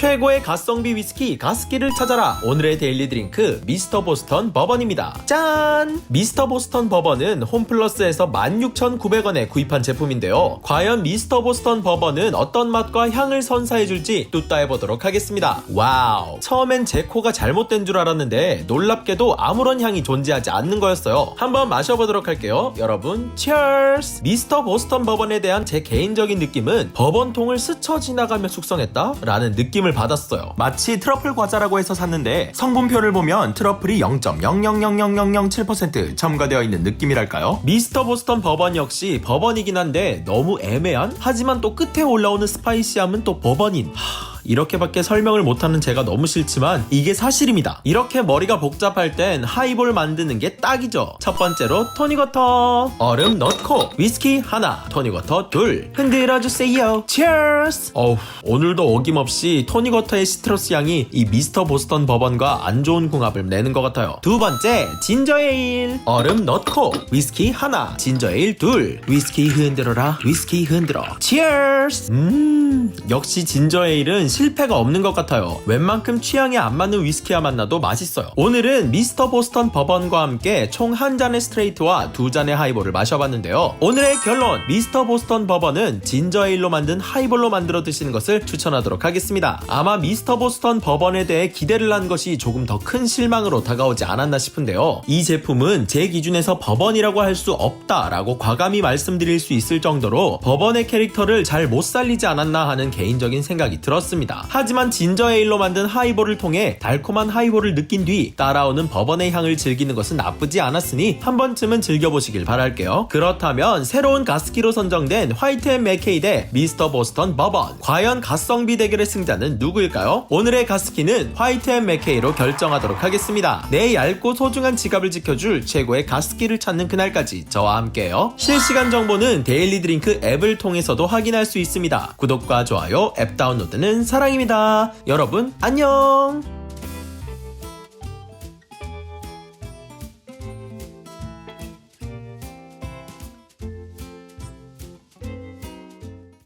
최고의 가성비 위스키 가스키를 찾아라. 오늘의 데일리 드링크 미스터 보스턴 버번입니다. 짠! 미스터 보스턴 버번은 홈플러스에서 16,900원에 구입한 제품인데요. 과연 미스터 보스턴 버번은 어떤 맛과 향을 선사해줄지 뚜따해보도록 하겠습니다. 와우! 처음엔 제 코가 잘못된 줄 알았는데 놀랍게도 아무런 향이 존재하지 않는 거였어요. 한번 마셔보도록 할게요. 여러분 치얼스 미스터 보스턴 버번에 대한 제 개인적인 느낌은 버번통을 스쳐 지나가며 숙성했다? 라는 느낌을 받았어요 마치 트러플 과자라고 해서 샀는데 성분표를 보면 트러플이 0.0000007% 첨가되어 있는 느낌이랄까요? 미스터 보스턴 버번 역시 버번이긴 한데 너무 애매한? 하지만 또 끝에 올라오는 스파이시함은 또 버번인 하... 이렇게밖에 설명을 못하는 제가 너무 싫지만 이게 사실입니다. 이렇게 머리가 복잡할 땐 하이볼 만드는 게 딱이죠. 첫 번째로 토닉워터 얼음 넣고 위스키 하나 토닉워터 둘 흔들어주세요. Cheers! 어우 오늘도 어김없이 토닉워터의 시트러스 향이 이 미스터 보스턴 버번과 안 좋은 궁합을 내는 것 같아요. 두 번째 진저에일 얼음 넣고 위스키 하나 진저에일 둘 위스키 흔들어라 위스키 흔들어 Cheers! 음 역시 진저에일은 실패가 없는 것 같아요. 웬만큼 취향에 안 맞는 위스키와 만나도 맛있어요. 오늘은 미스터 보스턴 버번과 함께 총 한 잔의 스트레이트와 두 잔의 하이볼을 마셔봤는데요. 오늘의 결론 미스터 보스턴 버번은 진저에일로 만든 하이볼로 만들어 드시는 것을 추천하도록 하겠습니다. 아마 미스터 보스턴 버번에 대해 기대를 한 것이 조금 더 큰 실망으로 다가오지 않았나 싶은데요. 이 제품은 제 기준에서 버번이라고 할 수 없다라고 과감히 말씀드릴 수 있을 정도로 버번의 캐릭터를 잘 못 살리지 않았나 하는 개인적인 생각이 들었 습니다. 하지만 진저에일로 만든 하이볼을 통해 달콤한 하이볼을 느낀 뒤 따라오는 버번의 향을 즐기는 것은 나쁘지 않았으니 한 번쯤은 즐겨보시길 바랄게요. 그렇다면 새로운 가스키로 선정된 화이트 앤 맥케이 대 미스터 보스턴 버번 과연 가성비 대결의 승자는 누구일까요? 오늘의 가스키는 화이트 앤 맥케이로 결정하도록 하겠습니다. 내 얇고 소중한 지갑을 지켜줄 최고의 가스키를 찾는 그날까지 저와 함께요. 실시간 정보는 데일리 드링크 앱을 통해서도 확인할 수 있습니다. 구독과 좋아요, 앱 다운로드는 사랑입니다. 여러분 안녕.